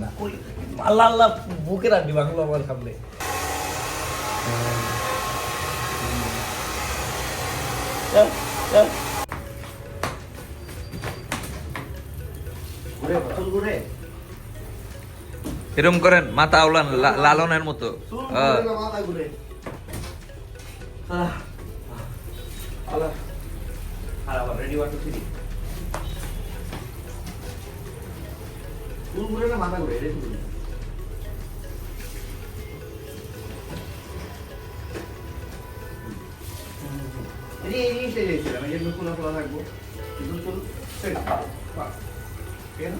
না ওই আল্লাহ আল্লাহ বুকে রাখবি বাংলা আমার সামনে। এরম করেন মাথা আওলান লা- লালনের মতো। আবার ready one, চুল ঘুরে মাথা ঘুরে এটা বলুন। এই জিনিসটা এই চাইছিলাম, এই জন্য খোলা খোলা থাকব। কিন্তু চুল. ঠিক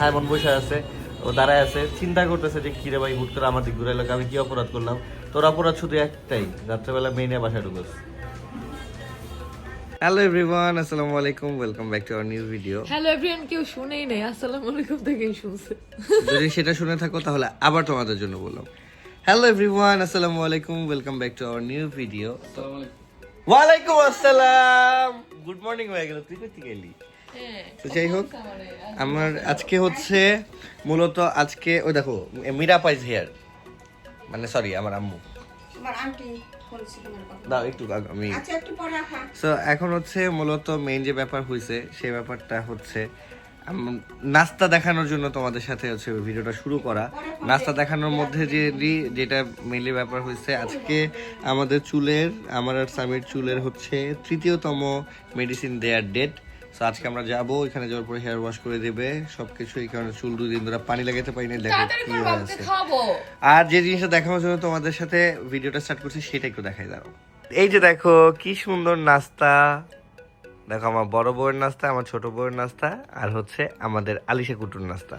সাইমন বসে আছে ও দাঁড়ায় আছে চিন্তা করতেছে যে কিরে ভাই হুট করে আমার দিক ঘুরাইলো আমি কি অপরাধ করলাম? তোর অপরাধ শুধু একটাই রাত্রেবেলা মেয়ে বাসায় ঢুকোস। হ্যালো এভরিওয়ান আসসালামু আলাইকুম welcome back to our new video hello everyone কেউ শুনেই নেই আসসালামু আলাইকুম থেকেই শুনছে। যদি সেটা শুনে থাকো তাহলে আবার তোমাদের জন্য বললাম। হ্যালো এভরিওয়ান আসসালামু আলাইকুম welcome back to our new video ওয়ালাইকুম আসসালাম। গুড মর্নিং হয়ে গেল। তুই কোথায় গেলি তো যাই হোক আমার? আজকে হচ্ছে মূলত আজকে ওই দেখো মীরা পাইজ হেয়ার। মানে সরি আমার আম্মু। দাও একটু আগ- আমি আচ্ছা সো এখন হচ্ছে মূলত মেইন যে ব্যাপার হয়েছে সেই ব্যাপারটা হচ্ছে নাস্তা দেখানোর জন্য তোমাদের সাথে হচ্ছে ভিডিওটা শুরু করা। নাস্তা দেখানোর মধ্যে যে যেটা মেইনলি ব্যাপার হয়েছে আজকে আমাদের চুলের আমার আর সামির চুলের হচ্ছে তৃতীয়তম মেডিসিন দেয়ার ডেট সো আজকে আমরা যাব এখানে যাওয়ার পরে হেয়ার ওয়াশ করে দেবে সবকিছু এই কারণে চুল দুদিন ধরে পানি লাগাতে পারি না দেখো কি হয়ে আছে আর যে জিনিসটা দেখানোর জন্য তোমাদের সাথে ভিডিওটা স্টার্ট করছি সেটা একটু দেখাই দাও এই যে দেখো কি সুন্দর নাস্তা। দেখো আমার বড় বউয়ের নাস্তা আমার ছোট বউয়ের নাস্তা আর হচ্ছে আমাদের আলিশা কুটুর নাস্তা।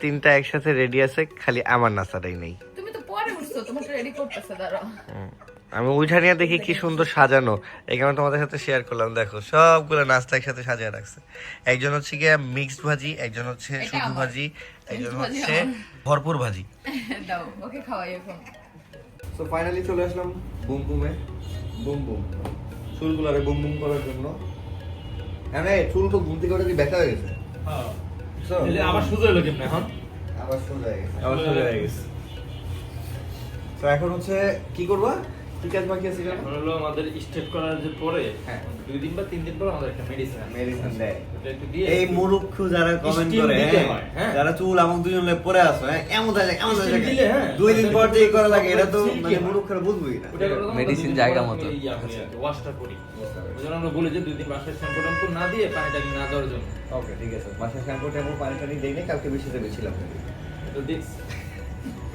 তিনটা একসাথে রেডি আছে খালি আমার নাস্তাটাই নেই। তুমি তো পরে উঠছো তোমাকে রেডি করতেছে দাঁড়াও। আমি উঠা নিয়ে দেখি কি সুন্দর সাজানো। এই কারণে তোমাদের সাথে শেয়ার করলাম দেখো সবগুলো নাস্তা একসাথে সাজিয়ে রাখছে। একজন হচ্ছে গিয়ে মিক্সড ভাজি একজন হচ্ছে শুধু ভাজি একজন হচ্ছে ভরপুর ভাজি। দাও ওকে খাওয়াই এখন। তো ফাইনালি চলে আসলাম boom বুমে। Boom boom. চুলগুলারে boom boom করার জন্য। এনে চুল তো বুম থেকে ওটা ব্যথা হয়ে গেছে। বুঝছ? আবার সুযোগ হলো কেমনে এখন? আবার সোজা হয়ে গেছে। আবার সোজা হয়ে গেছে। তো এখন হচ্ছে কি করবা? কি কাজ বাকি আছে এখন? হলো আমাদের স্টেপ করার যে পরে হ্যাঁ। দুই দিন বা তিন দিন পর আমাদের একটা মেডিসিন মেডিসিন দেয়। দিয়ে এই মুরুক্ষু যারা কমেন্ট করে হ্যাঁ, হ্যাঁ। যারা চুল আমাকে দুজন লে পরে আসো হ্যাঁ এমন থাকে এমন থাকে। দুই দিন পর যে করা লাগে এটা তো মানে। মুরুক্ষরা বুঝবই না। করে দিন জায়গা মতো। করি। ওয়াশটা করি ওই জন্য আমরা বলি যে দুই দিন বাসায় শ্যাম্পু ট্যাম্পু না দিয়ে পানি টানি না দেওয়ার জন্য। ওকে ঠিক আছে। বাসা শ্যাম্পু ট্যাম্পু পানি টানি দেই না কালকে বেশি দেবে ছিলাম তো দেখছি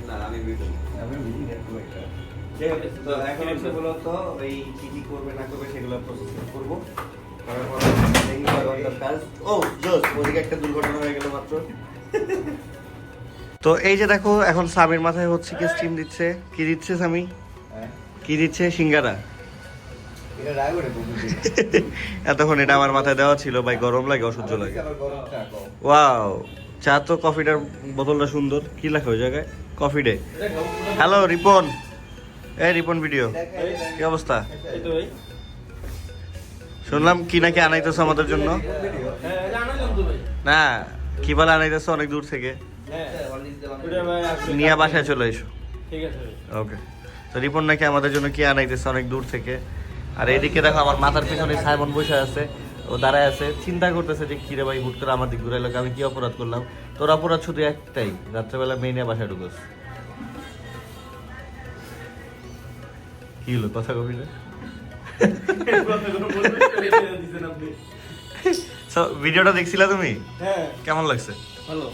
না আমি বুঝি আমি বুঝি না খুব একটা। তো এখন হচ্ছে মূলত এই কি কি করবে না করবে সেগুলো প্রসেসিং করব। করার পর এই ছয় ঘণ্টার কাজ। ও জোস ওদিকে একটা দুর্ঘটনা হয়ে গেল মাত্র। তো এই যে দেখো এখন সামির মাথায় হচ্ছে কি স্টিম দিচ্ছে। কি দিচ্ছে সামি? কি দিচ্ছে? সিঙ্গারা। এতক্ষণ এটা আমার মাথায় দেওয়া ছিল ভাই গরম লাগে অসহ্য লাগে। ওয়াও চা তো কফিটার বোতলটা সুন্দর। কি লেখা ওই জায়গায়? Coffee day hello Ripon. এই রিপন ভিডিও। কি অবস্থা? শুনলাম কি নাকি আনাইতেছো আমাদের জন্য? না, কি বলে আনাইতেছো অনেক দূর থেকে? নিয়ে বাসায় চলে এসো। ওকে। তো রিপন নাকি আমাদের জন্য কি আনাইতেছে অনেক দূর থেকে? আর এদিকে দেখো আমার মাথার পিছনে সাইমন বসে আছে, ও দাঁড়ায় আছে, চিন্তা করতেছে যে কিরে ভাই, হুট করে আমার দিক ঘুরাইলো, আমি কি অপরাধ করলাম? তোর অপরাধ শুধু একটাই, রাত্রেবেলা মেয়ে নিয়ে বাসায় ঢুকোস। কি হলো? কথা কবি না? ভিডিওটা দেখছিলা তুমি? হ্যাঁ। কেমন লাগছে? ভালো।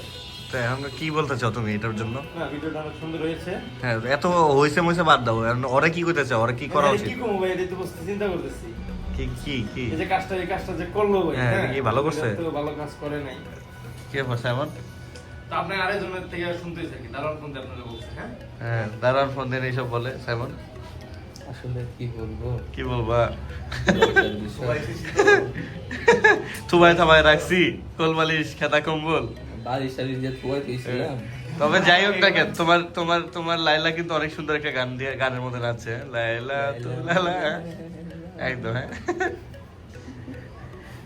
কি বলতে চাও তুমি এটার জন্য? না ভিডিওটা অনেক সুন্দর হয়েছে। হ্যাঁ এত হইছে মইছে বাদ দাও। ওরা কি ওরা কি করা হ্যাঁ, উচিত? কি ভাই? তো চিন্তা করতেছি। কি কি কি? এই যে কাজটা এই কাজটা যে করল ভাই হ্যাঁ, কি ভালো করছে? তো ভালো কাজ করে নাই। কি তো আপনি আরেকজনের থেকে শুনতেই থাকি দারুণ শুনতে আপনারা বলছে হ্যাঁ? হ্যাঁ দাঁড়ান ফোন দেন এইসব বলে সাইমন আসলে কি বলব? কি বলবা। থুবাই থাবাই রাখছি খেতা কম্বল। বাড়ির সারি যে তুয়াই গেছিলাম তবে যাই হোক না কেন তোমার তোমার তোমার লাইলা কিন্তু অনেক সুন্দর একটা গান দিয়ে গানের মধ্যে নাচছে লাইলা তু লালা একদম হ্যাঁ।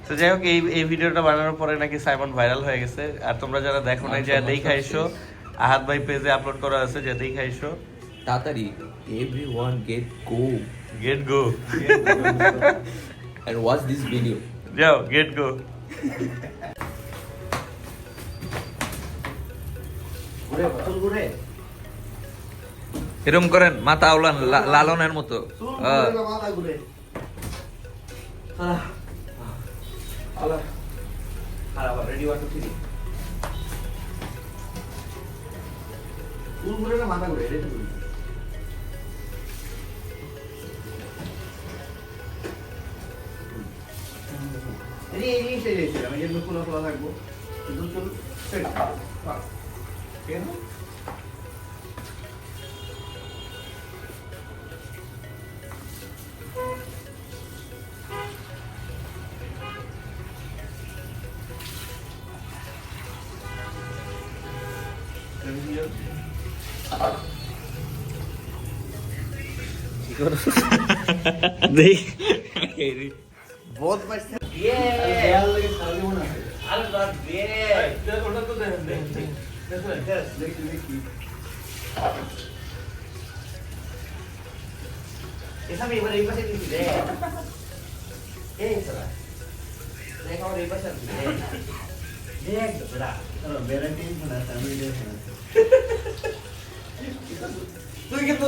তো যাই হোক এই এই ভিডিওটা বানানোর পরে নাকি সাইমন ভাইরাল হয়ে গেছে। আর তোমরা যারা দেখো নাই যা দেখা এসো আহাত ভাই পেজে আপলোড করা আছে যে দেখা তাড়াতাড়ি everyone get go get go and watch this video. যাও গেট গো এরম করেন মাথা আওলান লালনের মতো। মাথা ঘুরে। Dei. Volto mais tempo. এখানে এবার এই পাশে দিচ্ছি রে এই চলা দেখ আমার এই পাশে দিচ্ছি রে দেখ তোরা তোর বেলাটিন শোনা আমি দেখ শোনা তুই কিন্তু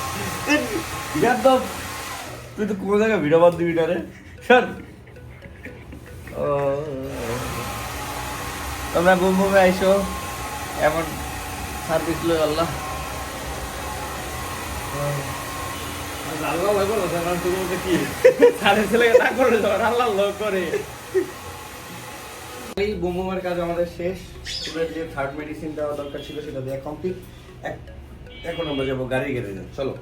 একদম তুই তো কোনো জায়গায় ভিডিও বাদ দিবি না রে। সর। তোমরা ঘুম ঘুমে আইসো। এমন সার্ভিস লো আল্লাহ। আল্লাহ করো কারণ তুমি কি? সাড়ে ছেলেকে না করে যখন আল্লাহ লোক করে। এই বোমবোমের কাজ আমাদের শেষ। যে থার্ড মেডিসিন দেওয়া দরকার ছিল সেটা দেওয়া কমপ্লিট এখন আমরা যাব গাড়ি গ্যারেজে চলো।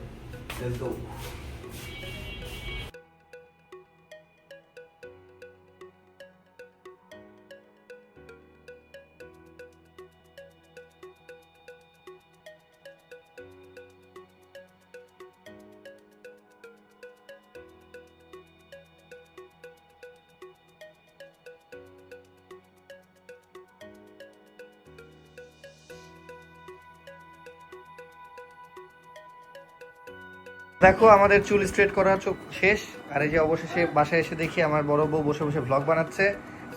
দেখো আমাদের চুল স্ট্রেট করা চোখ শেষ। আর এই যে অবশেষে বাসায় এসে দেখি আমার বড় বউ বসে বসে ব্লগ বানাচ্ছে।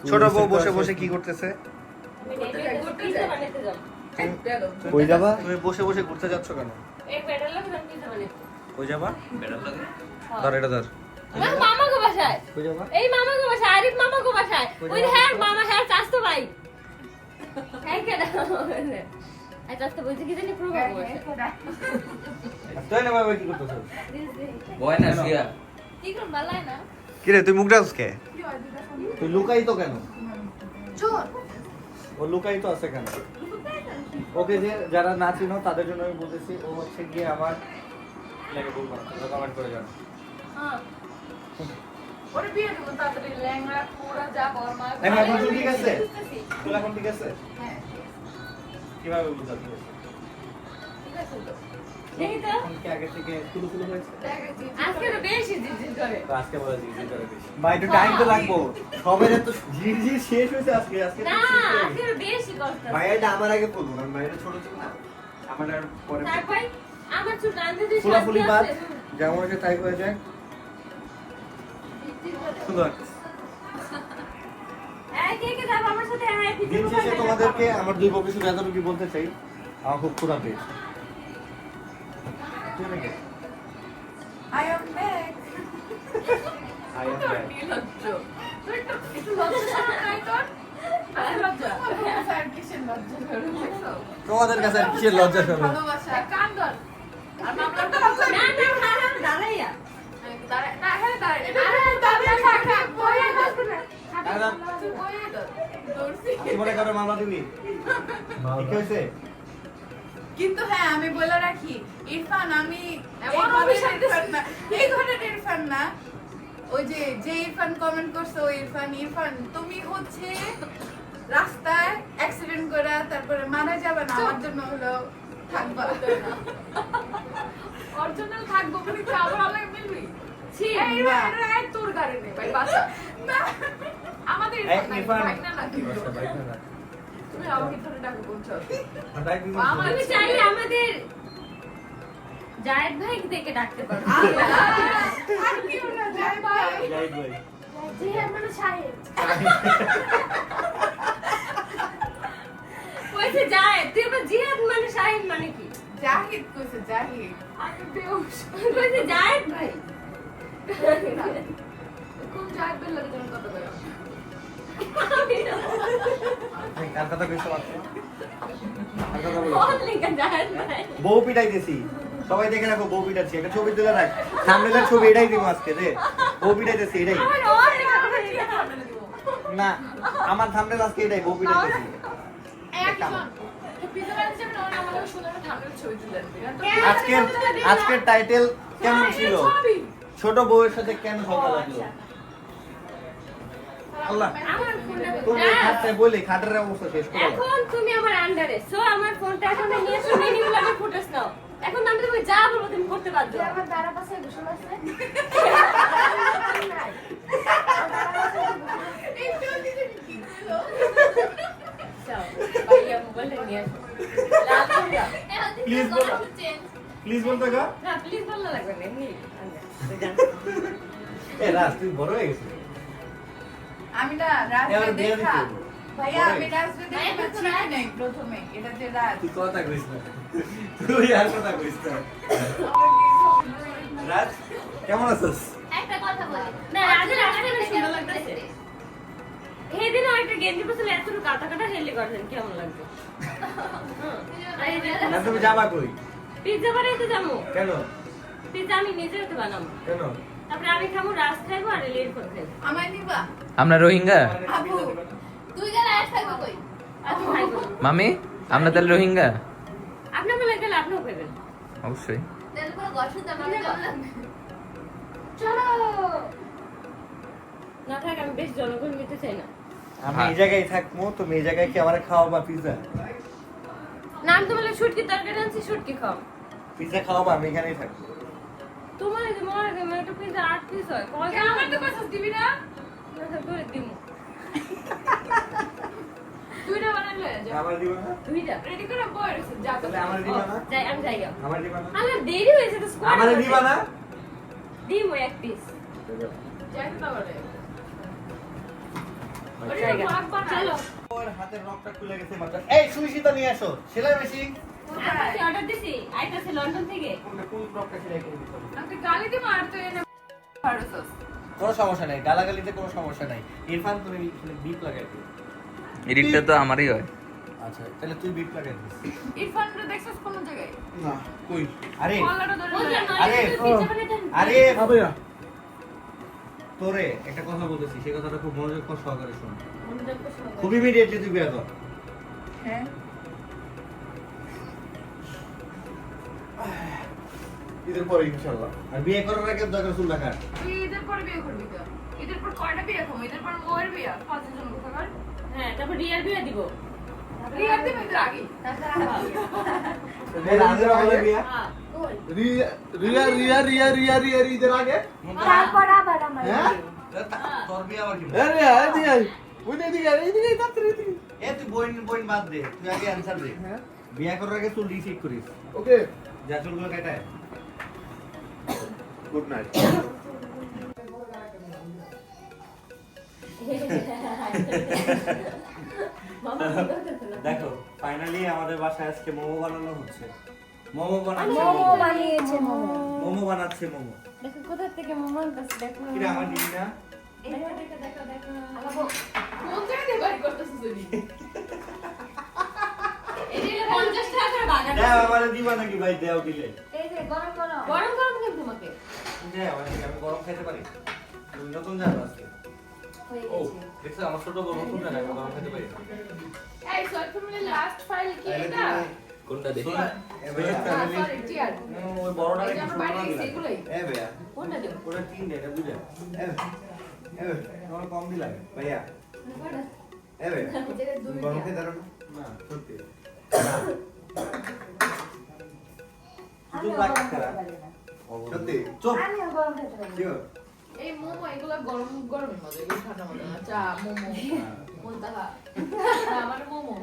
ছোট বউ বসে বসে কি করতেছে? কই যাবা? তুমি বসে বসে ঘুরতে যাচ্ছ কেন? কই যাবা? ধর এটা ধর। মামা গো বাসায়। কই যাবা? এই মামা গো বাসায় আরিফ মামা গো বাসায়। ওই হ্যাঁ মামা হ্যাঁ চাস্তো ভাই। হ্যাঁ কেন বলছি কি জানি প্রভাব তুই না বাবা কি করতেছ? Buenos días. কি করুন বালাই না। কি রে তুই মুখ তুই লুকাই তো কেন? চোর। ও লুকাই তো আছে কেন? ওকে যে যারা না চিনো তাদের জন্য আমি বলতেছি ও হচ্ছে গিয়ে আমার লাগে বলব না কমেন্ট করে জানো হ্যাঁ। ওরে বিয়ে দেবো তাড়াতাড়ি ল্যাংড়া পুরা যা বর মা এখন ঠিক আছে? এখন ঠিক আছে? হ্যাঁ। কীভাবে বুঝাতে ঠিক আছে তো দেখি তো। এখন কি আগে থেকে তুলু তুলু হয়েছে। আজকে তো বেশি জিজ্ঞেস করে। তো আজকে বলে দিয়েছি করে বেশি। ভাই একটু টাইম তো লাগবো। সবের তো ঝির ঝির শেষ হয়েছে আজকে আজকে না আজকে তো বেশি কষ্ট ভাইয়াটা আমার আগে বলব কারণ ভাইয়াটা ছোট ছিল না। আমার পরে ফুলাফুলি বাদ। যেমন তাই হয়ে যায়। সুন্দর। দিন শেষে তোমাদেরকে আমার দুই শুধু এতটুকু বলতে চাই। আমার খুব I am back. I am back. দেখছ? তোমাদের কাছে আর কিসের লজ্জা ভালোবাসা। মনে করো মামলা দিবি ঠিক হয়েছে? কিন্তু হ্যাঁ আমি বলে রাখি ইরফান আমি এই। ইরফান না। এই ঘরের ইরফান না। ওই যে যে ইরফান কমেন্ট করছে ওই ইরফান ইরফান তুমি হচ্ছে রাস্তায় অ্যাক্সিডেন্ট করে তারপরে মারা যাবে না আমার জন্য হলো থাকবা। Original থাকব, কিন্তু আবার আলাদা মিলবি। ছি এই তোর গাড়ি নেই, ভাই, বাঁচা। না। আমাদের। তুমি আমাকে ধরে ডাকো বলছো। জায়েদ ভাই দেখে ডাকতে পারো। আর না ভাই। মানে শাহেদ কইছে জায়েদ তুই আবার জিহাদ মানে শাহেদ মানে কি? জাহিদ কইছে জাহিদ। আমি বেহুশ। কইছে জায়েদ ভাই। কোন বেল লাগে যেন কথা বলো। কার বউ পিটাইতেছি। সবাই দেখে রাখো বউ পিটাচ্ছি। একটা ছবি তুলে রাখ। ছবি এটাই দিব আজকে বউ এটাই। না, আমার আজকে এটাই, বউ পিটাইতেছি। আজকের আজকের টাইটেল কেমন ছিল? ছোট বউয়ের সাথে কেন ঝগড়া লাগল? আল্লাহ। আমার ফোনটা তুমি না, খাটে খাটের অবস্থা শেষ করে এখন তুমি আমার আন্ডারে সো আমার ফোনটা এখন নিয়ে এসো ব্লগে ফুটেজ নাও। এখন আমি যা বলব তুমি করতে আমার পাশে আছে। প্লিজ বলো। প্লিজ বলতে গা? না, বললে লাগবে না, এমনি। এ রাজ তুই বড় হয়ে গেছিস। আমি না রাজকে দেখা? ভাইয়া আমি রাজকে দেখা? চিনি নাই প্রথমে এটা যে রাজ। তুই কথা কইস না। তুই আর কথা কইস না। রাজ কেমন আছিস? একটা কথা বলি। না রাজের আজকে বেশ সুন্দর লাগতেছে। সেদিনও একটা গেঞ্জি পছন্দ এতটুকু কাটা কাটা হেলি করছেন কেমন লাগবে? না তুমি যাবা কই? পিৎজা বানাইতে যাব। কেন? পিৎজা আমি নিজে হাতে বানাবো। কেন? তারপরে আমি খাব রাস খাইবো আর লেট করে আমায় নিবা? আমরা রোহিঙ্গা? তুই গেলে কই? খাইবো মামি আমরা তাহলে রোহিঙ্গা? আপনি বলে গেলে আপনিও খাইবেন অবশ্যই। তাহলে পুরো গসুতে আমার চলো। না থাক আমি বেশ জনগণ নিতে চাই না। আমি হ্যাঁ। এই জায়গায় থাকব তুমি এই জায়গায় কি আমার খাওয়াবা পিজা না আমি তো বলে শুটকি তরকারি আনছি শুটকি খাও। পিজা খাওয়াবা আমি এখানেই থাকব। তোমার তোমার একটা পিৎজা আট পিস হয়। কয় কেন আমার তো কইছিস দিবি না? করে দিমু। দুইটা বানাইলে যা। আমার দিবা না? দুইটা। রেডি করে বই রয়েছে, যা তো। আমার দিবা না? যাই আমি যাই। আমার দিবা না? আমার দেরি হয়েছে তো স্কোয়াড আমার দিবা না? দিমু এক পিস যাই তো বানাই। চলো ওর হাতের নখটা খুলে গেছে মাত্র। এই সুইসিটা নিয়ে আসো। সেলাই মেশিন। অর্ডার দিছি। আইতাছে লন্ডন থেকে। কোন সেলাই আমাকে গালি এনে সমস্যা নাই গালাগালিতে কোনো সমস্যা নাই। ইরফান তুমি বিপ লাগাই দিও। এডিটটা তো আমারই হয়। আচ্ছা তাহলে তুই বিপ লাগাই দিস। ইরফানরে দেখছিস কোন জায়গায়? না কই? আরে। আরে, তোরে একটা কথা বলতেছি সেই কথাটা খুব মনোযোগ সহকারে শোন। খুব ইমিডিয়েটলি তুই বিয়ে কর হ্যাঁ। ঈদের পরে ইনশাআল্লাহ। আর বিয়ে করার আগে দরকার চুল রাখার তুই ঈদের পরে বিয়ে করবি তো? ঈদের পর কয়টা বিয়ে করব? ঈদের পর মোয়ের বিয়ে? জন্য কোথাকার? হ্যাঁ তারপর রিয়ার বিয়ে দিব। রিয়ার দিবে ঈদের আগে। রাজের হলে বিয়ে হ্যাঁ। রিয়া রিয়া রিয়া রিয়া রিয়া রিয়া ঈদের আগে? তারপর আবার আমার হ্যাঁ? তোর বিয়ে আবার কি এ রিয়া এদিকে আয়। ওই যে এদিকে এদিকে তাড়াতাড়ি এদিকে। এ তুই বইন বইন বাদ দে। তুই আগে অ্যানসার দে। বিয়ে করার আগে চুল রিসিভ করিস। ওকে। যা চুলগুলো কাটায় Good night. দেখো ফাইনালি আমাদের বাসায় আজকে মোমো বানানো হচ্ছে। মোমো বানাচ্ছে মোমো। বানিয়েছে মোমো। মোমো বানাচ্ছে মোমো। দেখো কোথা থেকে মোমো আনতেছে? দেখো কি আমার দিদি না? দেখো দেখো দেখো আলাবো কোন জায়গায় বাড়ি করতেছিস তুমি এই এটা 50 দেও আমারে দিবা নাকি ভাই দেও দিলে। এই যে গরম গরম। গরম গরম কিন্তু তোমাকে? দেও আমি গরম খাইতে পারি। তুমি নতুন জানো আজকে। ও আমার ছোট বউ নতুন জানো আমি গরম খাইতে পারি। এই সর তুমি লাস্ট ফাইল কি এটা? কোনটা দেখি? ওই বড়টা এ ভাইয়া কোনটা দেবো? ওটা তিন এটা বুঝা এ এ কম ভাইয়া। এ ভাইয়া গরম খেতে না? না সত্যি। এই মোমো এগুলো গরম গরমের মজা এগুলো ঠান্ডা মজা না। চা মোমো মুলতাহা আমার মোমো।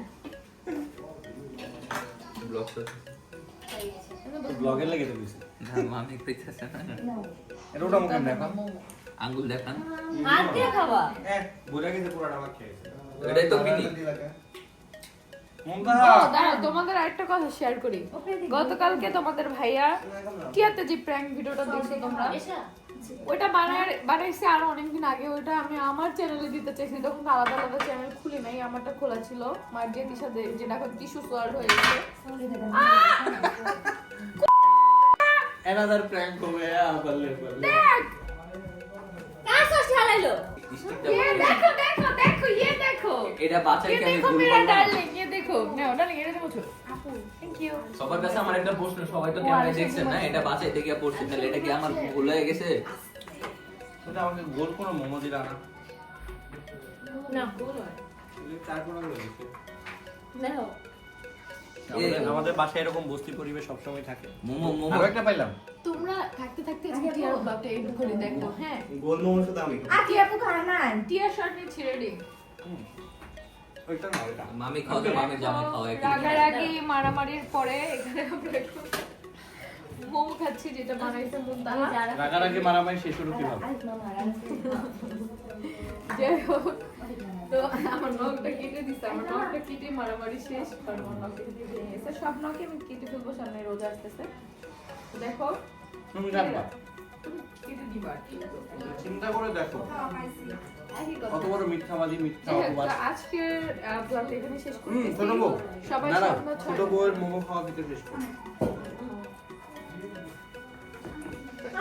ব্লগ তো ব্লগের লেগে তো দিছি মামি কইতাছে না। এটা ওটা মুখে দেখো। আঙ্গুল দেখান হাত দিয়ে খাবা? এ বুঝা গেছে পুরাটা আমার খেয়েছে। এটাই তো দাঁড়াও, তোমাদের আরেকটা কথা শেয়ার করি। গতকালকে তোমাদের ভাইয়া টিয়াতে যে প্র্যাঙ্ক ভিডিওটা দেখছ তোমরা ওইটা বানায় বানাইছে আরও অনেকদিন আগে ওইটা আমি আমার চ্যানেলে দিতে চাইছি তখন আলাদা আলাদা চ্যানেল খুলি নাই আমারটা খোলা ছিল। মার্জিয়াতির সাথে যেটা এখন টিস্যু সোয়ার্ড হয়ে গেছে। অ্যানাদার প্র্যাঙ্ক হবে বললে বললে দেখ! কার হারাইলো সবার কাছে আমার একটা প্রশ্ন সবাই তো ক্যামেরা না? এটা বাঁচাই দেখে পড়ছেন তাহলে এটা কি আমার ভুল হয়ে গেছে? ওটা আমাকে গোল কোনো মোমো দিলা না। না। গোল তারপর আমাদের বাসায় এরকম বস্তি পরিবেশ সবসময় থাকে। মোমো মোমো। আরও একটা পাইলাম। তোমরা থাকতে থাকতে আজকে টিয়ার বাপটা একটু করে দেখো। হ্যাঁ। গোল মোমো শুধু আমি আর কি আপু খায় না টিয়ার শার্ট নিয়ে ছিঁড়ে দিই ওইটা না ওইটা। মামি খাও তো মামি জামাই খাও রাগারাগি মারামারির পরে এখানে আমরা মোমো খাচ্ছি যেটা বানাইছে মুন্তাহা রাগারাগি মারামারি শেষ হলো কীভাবে। যাই হোক। তো আমার নখটা কেটে দিচ্ছে আমার নখটা কেটে মারামারি শেষ কারণ আমার নখ কেটে ভেঙে গেছে। সব নখে আমি কেটে ফেলব সামনে রোজা আসতেছে। দেখো। তুমি জানবা তুমি কেটে দিবা ঠিক আছে চিন্তা করে দেখো। কত বড় মিথ্যাবাদী মিথ্যা অপবাদ। আজকের ব্লগটা এখানে শেষ হুম ছোট বউ। সবাই না না স্বপ্ন ছোট বউয়ের মোমো খাওয়া খেতে শেষ করো।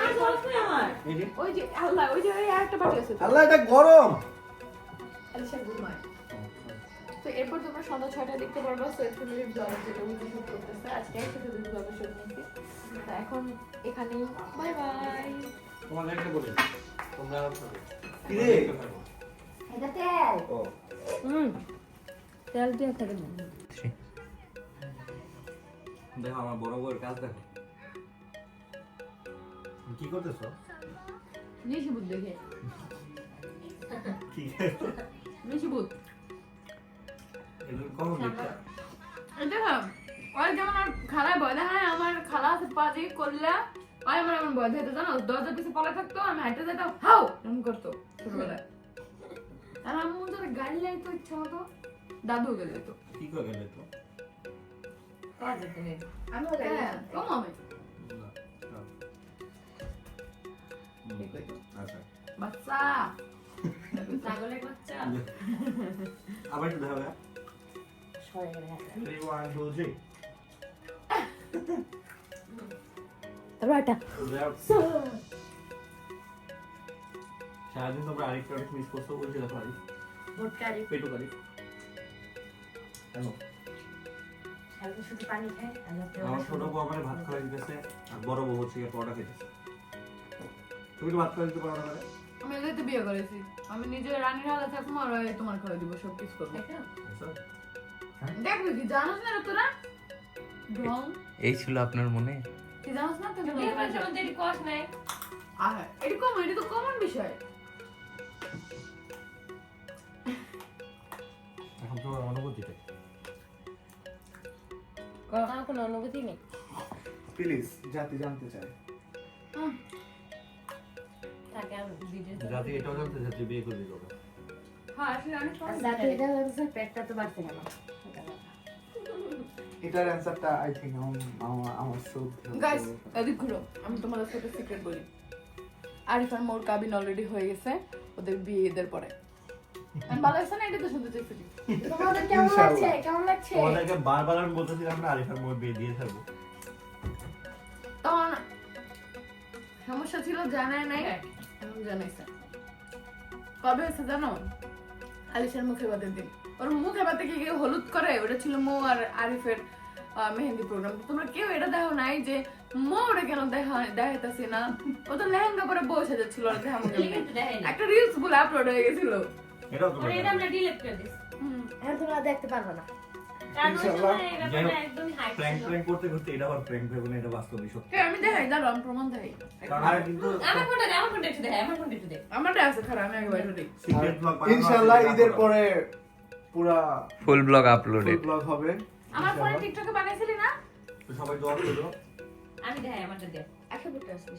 আর জল খায় আমার। এই যে। ওই যে আল্লাহ ওই যে ওই বাটি আছে আল্লাহ এটা গরম। ঘুমায়। তো এরপর তোমরা সন্ধ্যা ছয়টা দেখতে পারবা সৈয়দ ফ্যামিলির ব্লগ যেটা উইথ শুট করতেছে আজকে একসাথে দুটো ব্লগের শুট নিয়েছি। তো এখন এখানেই বাই বাই তোমাদেরকে বলি তোমরা কি রে? এটা তেল। ও। হুম তেল দিয়ে থাকে দেখো আমার বড় বউয়ের কাজ দেখো। কি করতেছো? দেখে। কি? নিশিবুত এগুলো কখন ওই যেমন আর খালায় ভয় দেখায় আমার খালা আছে পাজি করলে ওই আমার এমন ভয় দেখাতো জানো? দরজার পিছে পলা থাকতো আমি হাঁটতে যেতাম হাও এমন করতো ছোটবেলায়। আর আমি মনে হতো গাড়ি লাইতো ইচ্ছা মতো দাদু গেলে তো কি করে গেলে তো আমি হ্যাঁ কম আমি। আচ্ছা। বাচ্চা! আবার একটু দেখাবে সরে গেলে ওয়ান টু থ্রি তারপর এটা সারাদিন তোমরা আরেকটা অনেক মিস করছ ভোটকারি আর রাতে আমার ছোট বউ আমার ভাত খাওয়া দিতেছে আর বড় বউ হচ্ছে পরোটা খেতেছে। তুমি তো ভাত খাওয়া দিতে পারো না? আমি এদের তো বিয়ে করেছি। আমি নিজে রানীর হালে থাকব আর তোমার খাওয়াই দিব সব কিছু করব আচ্ছা। দেখবি কি জানোস না তোরা? ঢং। এই ছিল আপনার মনে? তুই জানোস না তো বিয়ে করার সময় দেরি কস নাই। আহ এটা কমন এটা তো কমন বিষয়। এখন তোমার অনুভূতিটা কোনো অনুভূতি নেই। প্লিজ জাতি জানতে চাই। থাকে ভিডিও জাতি এটাও জানতে চাচ্ছি বিয়ে করবি কবে হ্যাঁ আসলে অনেক যাচ্ছে পেটটা তো বাড়ছে কেন এটার অ্যান্সারটা আই থিঙ্ক আমার আমার গাইস এদিক ঘুরো। আমি তোমাদের সাথে সিক্রেট বলি। আরিফ আর মোর কাবিন অলরেডি হয়ে গেছে ওদের বিয়ে ঈদের পরে। আমি ভালো হয়েছে না? এটা তো শুনতে চাইছিলি তোমাদের কেমন লাগছে? কেমন লাগছে? তোমাদেরকে বারবার আমি বলতেছিলাম মোড় বিয়ে দিয়ে থাকব। তখন সমস্যা ছিল জানায় নাই। এখন জানাইছে কবে হয়েছে জানো? আলিশার মুখে বাদের দিন। ওর মুখে বাদে কি কেউ হলুদ করে? ওটা ছিল মো আর আরিফের মেহেন্দি প্রোগ্রাম তোমরা কেউ এটা দেখো নাই যে মো ওটা কেন দেখা দেখাইতেছি না? ও তো লেহেঙ্গা পরে বসে যাচ্ছিল আর দেখা। একটা রিলস বলে আপলোড হয়ে গেছিল। এটা। আমরা ডিলিট করে দিছি। এখন তোমরা দেখতে পারবে না। করতে করতে এটা আবার প্র্যাঙ্ক ভেবে এটা বাস্তবই সত্যি আমি দেখাই দাঁড়ো আমি প্রমাণ দেখাই। কারণ কিন্তু আমার কোনটা আমার কোনটা একটু দেখাই আমার কোনটা একটু দেখ। আমারটা আছে খারাপ আমি আগে বাইরে দিই ইনশাআল্লাহ ঈদের পরে পুরা ফুল ব্লগ ফুল ব্লগ হবে। আমার ফোনে টিকটকে বানাইছিলি না? তো সবাই দোয়া করল আমি দেখাই আমারটা দেখ। একশো ফুটটা আছে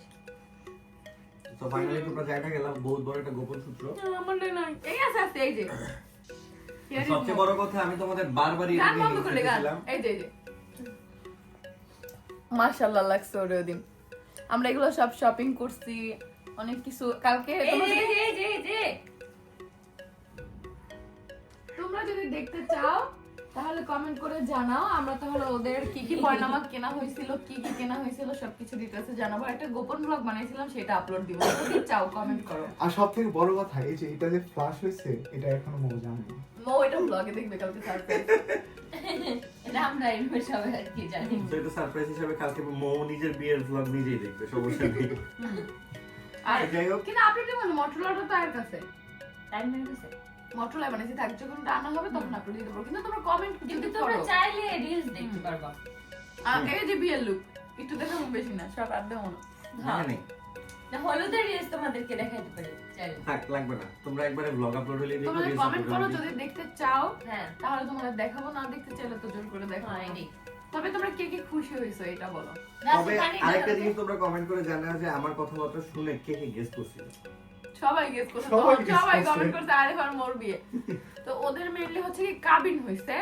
তো ফাইনালি তোমরা জায়গা গেলাম বহুত বড় একটা গোপন সূত্র। আমারটা নাই। এই আছে আছে এই যে। সবচেয়ে বড় কথা আমি তোমাদের বারবারই গান বন্ধ করলে গান। এই যে মাশাআল্লাহ লাগছে ওরে দিন। আমরা এগুলো সব শপিং করছি অনেক কিছু। কালকে এই তোমরা যে, যদি- এই যে, এই যে, এই যে। তোমরা যদি দেখতে চাও তাহলে কমেন্ট করে জানাও। আমরা তাহলে ওদের কি কি পয়নামা কেনা হয়েছিল কি কি কেনা হয়েছিল সবকিছু ডিটেলসে জানাব। একটা গোপন ব্লগ বানিয়েছিলাম সেটা আপলোড দিব। যদি চাও কমেন্ট করো। আর সব থেকে বড় কথা এই যে এটা যে ফ্লাশ হয়েছে এটা এখনও মৌ জানে এটা ব্লগে দেখবে কালকে সারপ্রাইজ এটা আমরা এইভাবে সবাই আর কি জানি। তো এটা সারপ্রাইজ হিসেবে কালকে মৌ নিজের বিয়ের ব্লগ নিজেই দেখবে সমস্যা নেই। আর যাই হোক। কিন্তু আপলোড দিব না মটরলাটা তো আর কাছে। টাইম গেছে মটরলা থাক যখন টানা হবে তখন আপলোড দিতে পারব কিন্তু তোমরা কমেন্ট যদি তোমরা চাইলে রিলস দেখতে পারবা। আর এই যে বিয়ের লুক একটু দেখাবো বেশি না সব আর দেবো না হ্যাঁ। নেই না হলুদের রিলস তোমাদেরকে দেখাইতে পারি চাইলে থাক লাগবে না। তোমরা একবারে ব্লগ আপলোড হলে দেখো তোমরা কমেন্ট করো যদি দেখতে চাও হ্যাঁ। তাহলে তোমাদের দেখাবো না দেখতে চাইলে তো জোর করে দেখো তবে তোমরা কে কে খুশি হয়েছো এটা বলো। তবে আরেকটা জিনিস তোমরা কমেন্ট করে জানাও যে আমার কথাবার্তা শুনে কে কে গেস করছিল? সবাই গেস করছে সবাই। কমেন্ট আর মোর বিয়ে। তো ওদের মেইনলি হচ্ছে কি কাবিন হইছে।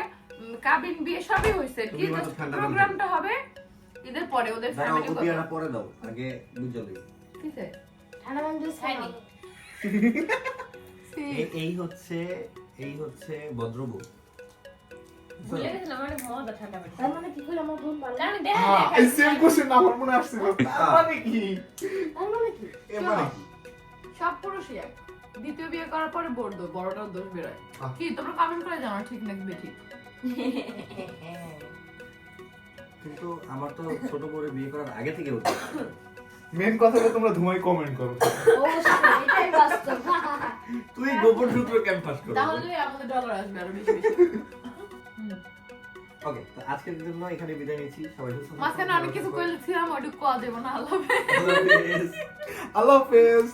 কাবিন বিয়ে সবই হইছে। কি প্রোগ্রামটা হবে ঈদের পরে ওদের ফ্যামিলি পরে দাও আগে বুঝে লই। কিসে? ঠান্ডা পানি জুস খাইনি এই- হচ্ছে এই হচ্ছে ভদ্রবউ ভুলে গেছিলাম আমার মজা ঠান্ডা পানি তার মানে কি করে আমার বোন ভালো আমি দেখা হ্যাঁ, এই সেম কোশ্চেন আমার মনে আসছিল। মানে কি? মানে কি? মানে কি? সব পুরুষই এক। দ্বিতীয় বিয়ে করার পরে বড় বড়টার দোষ বেরোয়। কি তোমরা কমেন্ট করে জানো ঠিক নাকি বেঠিক? কিন্তু আমার তো ছোট করে বিয়ে করার আগে থেকে হতো মেন কথাটা তোমরা ধুমাই কমেন্ট করো। তুই গোপন সূত্র ক্যাম্পাস করো। তাহলে আমাদের ডলার আসবে আরও বেশি বেশি। ওকে তো আজকের জন্য এখানে বিদায় নিচ্ছি। সবাই সুস্থ থাকো, মাঝখানে অনেক কিছু কইছিলাম ওটুকু কোয়া দেবো না। আল্লাহ হাফেজ। আল্লাহ হাফেজ।